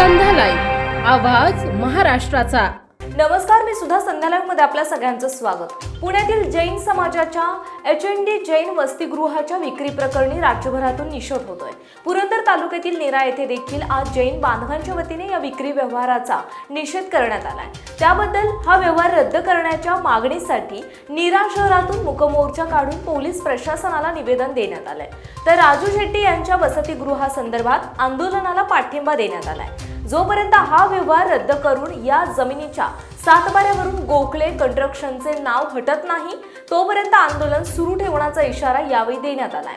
आवाज महाराष्ट्राचा. नमस्कार मी सुद्धा संध्यालामध्ये आपल्या सगळ्यांचं स्वागत. पुण्यातील जैन समाजाच्या एच एन डी जैन वसतिगृहाच्या विक्री प्रकरणी राज्यभरातून निषेध होतोय. पुरंदर तालुक्यातील नेरा येथे देखील आज जैन बांधवांच्या वतीने या विक्री व्यवहाराचा निषेध करण्यात आलाय. त्याबद्दल हा व्यवहार रद्द करण्याच्या मागणीसाठी नीरा शहरातून मुकमोर्चा काढून पोलीस प्रशासनाला निवेदन देण्यात आलंय. तर राजू शेट्टी यांच्या वसतिगृहासंदर्भात आंदोलनाला पाठिंबा देण्यात आलाय. जोपर्यंत हा व्यवहार रद्द करून या जमिनीच्या सातबाऱ्यावरून गोखले कंस्ट्रक्शनचे नाव हटत नाही तोपर्यंत आंदोलन सुरू ठेवण्याचा इशारा यावेळी देण्यात आलाय.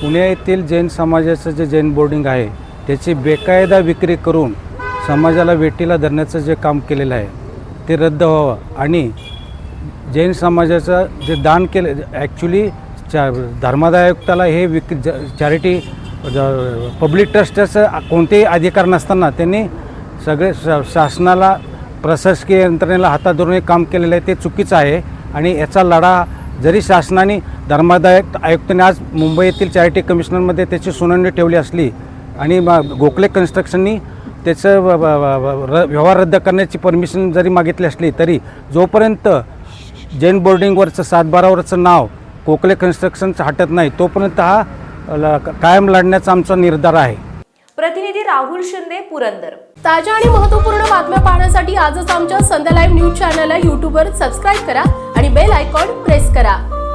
पुणे येथील जैन समाजाचं जे जैन बोर्डिंग आहे त्याची बेकायदा विक्री करून समाजाला वेटीला धरण्याचं जे काम केलेलं आहे ते रद्द व्हावं आणि जैन समाजाचं जे दान केलं ॲक्च्युली चा धर्मादायुक्ताला हे विक ज चॅरिटी पब्लिक ट्रस्टचं कोणतेही अधिकार नसताना त्यांनी सगळे श शासनाला प्रशासकीय यंत्रणेला हातात धरून हे काम केलेलं आहे ते चुकीचं आहे. आणि याचा लढा जरी शासनाने धर्मादायक आयुक्ताने आज मुंबई येथील चॅरिटी कमिशनरमध्ये त्याची सुनावणी ठेवली असली आणि मग गोखले कन्स्ट्रक्शननी त्याचं र व्यवहार रद्द करण्याची परमिशन जरी मागितली असली तरी जोपर्यंत जैन बोर्डिंगवरचं सातबारावरचं नाव कोकले कन्स्ट्रक्शनचं हटत नाही तोपर्यंत हा कायम लढण्याचा आमचा निर्धार आहे. प्रतिनिधी राहुल शिंदे पुरंदर. ताज्या आणि महत्त्वपूर्ण बातम्या पाहण्यासाठी आजच आमच्या संध्या लाईव्ह न्यूज चॅनलला यूट्यूबवर सबस्क्राईब करा आणि बेल आयकॉन प्रेस करा.